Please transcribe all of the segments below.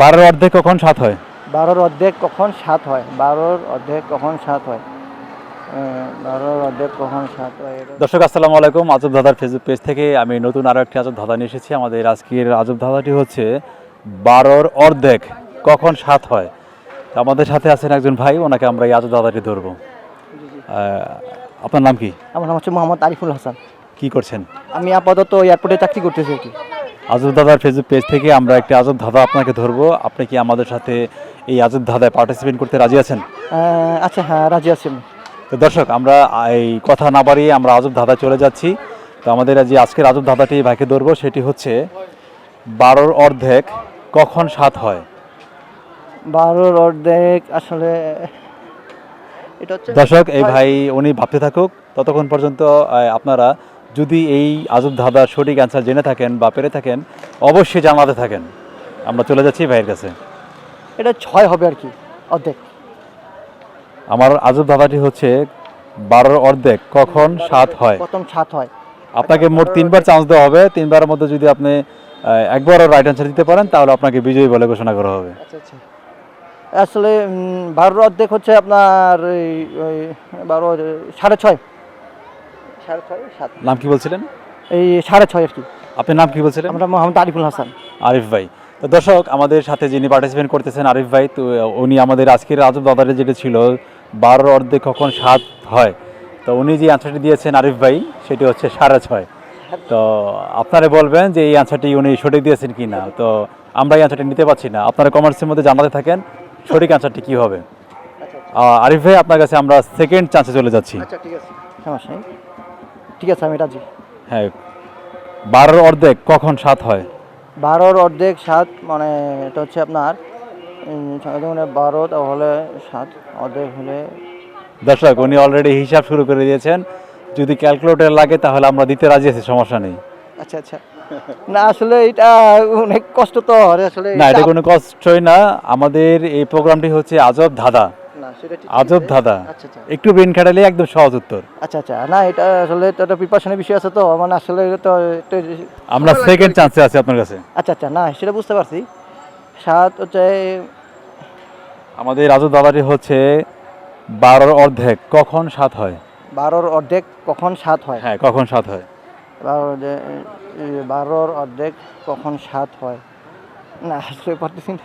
বারোর অর্ধেক কখন সাত হয়? বারোর অর্ধেক কখন সাত হয়? বারোর অর্ধেক কখন সাত হয়? হয়? দর্শক আসসালামু আলাইকুম। আজব দাদার ফেসবুক পেজ থেকে আমি নতুন আরও একটি আজব ধাঁধা নিয়ে এসেছি। আমাদের আজকের আজব ধাঁধাটি হচ্ছে বারোর অর্ধেক কখন সাত হয়? আমাদের সাথে আছেন একজন ভাই ওনাকে আমরা এই আজব ধাঁধাটি ধরবো। আপনার নাম কি? আমার নাম হচ্ছে মোহাম্মদ আরিফুল হাসান। কি করছেন? আমি আপাতত এয়ারপোর্টে চাকরি করতেছি আর কি। আজব দাদার ফেসবুক পেজ থেকে আমরা একটি আজব ধাঁধা আপনাকে ধরবো। আপনি কি আমাদের সাথে এই আজব ধাঁধায় পার্টিসিপেট করতে রাজি আছেন? আচ্ছা হ্যাঁ রাজি আছি আমি। তো দর্শক আমরা এই কথা না বাড়িয়ে আমরা আজব ধাঁধা চলে যাচ্ছি। তো আমাদের যে আজকের আজব ধাঁধাটি ভাইকে ধরবো সেটি হচ্ছে বারোর অর্ধেক কখন সাত হয়? বারোর অর্ধেক আসলে এটা দর্শক এই ভাই উনি ভাবতে থাকুক ততক্ষণ পর্যন্ত আপনারা যদি এই আজব ধাঁধার সঠিক অ্যান্সার জেনে থাকেন বা পেরে থাকেন অবশ্যই জানাতে থাকেন। আমরা চলে যাচ্ছি ভাইয়ের কাছে। এটা ছয় হবে আর কি অর্ধেক। আমার আজব ধাঁধাটি হচ্ছে বারোর অর্ধেক কখন সাত হয়? প্রথম সাত হয়। আপনাকে মোট তিনবার চান্স দেওয়া হবে। তিনবারের মধ্যে যদি আপনি একবারও রাইট অ্যান্সার দিতে পারেন তাহলে আপনাকে বিজয়ী বলে ঘোষণা করা হবে। আচ্ছা আচ্ছা। আসলে বারোর অর্ধেক হচ্ছে আপনার বারো সাড়ে ছয়। সাড়ে ছয় সাত। নাম কি বলছিলেন? এই সাড়ে ছয় আর কি। আপনার নাম কি বলছিলেন? আমরা মোহাম্মদ আরিফুল হাসান। আরিফ ভাই। তো দর্শক আমাদের সাথে যিনি পার্টিসিপেট করতেছেন আরিফ ভাই তো উনি আমাদের আজকের আজব দাদারে যেটা ছিল বারোর অর্ধেক কখন সাত হয়। তো উনি যে অ্যান্সারটি দিয়েছেন আরিফ ভাই সেটি হচ্ছে সাড়ে ছয়। তো আপনারা বলবেন যে এই অ্যান্সারটি উনি সঠিক দিয়েছেন কি না তো আমরা এই অ্যান্সারটি নিতে পারছি না। আপনারা কমেন্টসের মধ্যে জানাতে থাকেন সঠিক অ্যান্সারটি কী হবে। আরিফ ভাই আপনার কাছে আমরা সেকেন্ড চান্সে চলে যাচ্ছি। আচ্ছা ঠিক আছে। সমস্যা নেই। ঠিক আছে আমি রাজি। হ্যাঁ বারোর অর্ধেক কখন সাত হয়? বারোর অর্ধেক সাত মানে এটা হচ্ছে আপনার মানে বারো তাহলে সাত অর্ধেক হলে দর্শক উনি অলরেডি হিসাব শুরু করে দিয়েছেন। যদি ক্যালকুলেটর লাগে তাহলে আমরা দিতে রাজি আছি সমস্যা নেই। আচ্ছা আচ্ছা। না আসলে এটা অনেক কষ্ট তো আসলে না এটা কোনো কষ্টই না। আমাদের এই প্রোগ্রামটি হচ্ছে আজব ধাঁধা। আজব। ধাঁধা। আচ্ছা আচ্ছা। একটু ব্রেন খাটালে একদম সহজ উত্তর। আচ্ছা আচ্ছা। না এটা আসলে তো একটা প্রিপারেশনের বিষয় আছে তো মানে আসলে তো আমরা সেকেন্ড চান্সে আছি আপনার কাছে। আচ্ছা আচ্ছা। না সেটা বুঝতে পারছি। সাত হচ্ছে আমাদের আজব ধাঁধাটি হচ্ছে বারোর অর্ধেক। কখন সাত হয়? বারোর অর্ধেক কখন সাত হয়? হ্যাঁ কখন সাত হয়? বারোর বারোর অর্ধেক কখন সাত হয়? না আসলে পারতেছি না।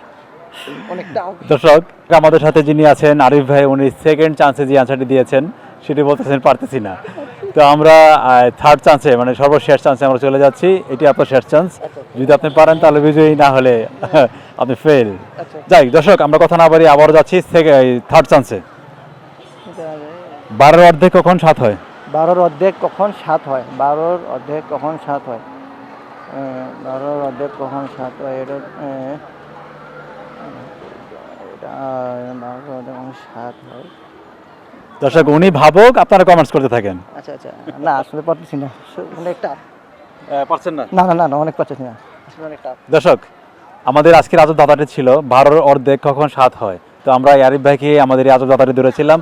দর্শক আমাদের সাথে যিনি আছেন আরিফ ভাই উনি সেকেন্ড চান্সে যে অ্যান্সারটি দিয়েছেন সেটি বলতেছেন পারতেছি না। তো আমরা থার্ড চান্সে মানে সর্বশেষ চান্সে আমরা চলে যাচ্ছি। এটি আপনার শেষ চান্স যদি আপনি পারেন তাহলে বিজয়ী না হলে আপনি ফেল আচ্ছা। যাই দর্শক আমরা কথা না বাড়ি আবারও যাচ্ছি থার্ড চান্সে বারোর অর্ধেক কখন সাত হয়? বারোর অর্ধেক কখন সাত হয়? বারোর অর্ধেক কখন সাত হয়? বারোর অর্ধেক কখন সাত হয়? এটা এটা সাত হয়। দর্শক উনি ভাবুক আপনারা কমেন্টস করতে থাকেন। আচ্ছা আচ্ছা না আসলে পারতেছি না। পারছেন না? না না না না অনেক পারতেছি না। আসলে অনেক টাফ দর্শক আমাদের আজকের আজব দাদাটি ছিল বারোর অর্ধেক কখন সাত হয়। তো আমরা আরিফ ভাইকে আমাদের এই আজব দাদাটি ধরেছিলাম।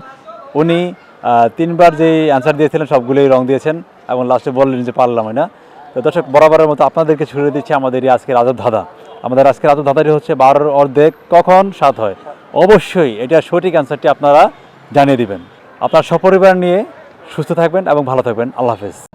উনি তিনবার যে অ্যান্সার দিয়েছিলেন সবগুলোই রং দিয়েছেন এবং লাস্টে বললেন যে পারলাম না। তো দর্শক বরাবরের মতো আপনাদেরকে ছুড়ে দিচ্ছে আমাদের এই আজকের আজব ধাঁধা আমাদের আজকে রাত ধাঁধাটি হচ্ছে বারোর অর্ধেক, কখন? সাত হয়। অবশ্যই এটা সঠিক অ্যান্সারটি আপনারা জানিয়ে দিবেন। আপনার সপরিবার নিয়ে সুস্থ থাকবেন এবং ভালো থাকবেন। আল্লাহ হাফেজ।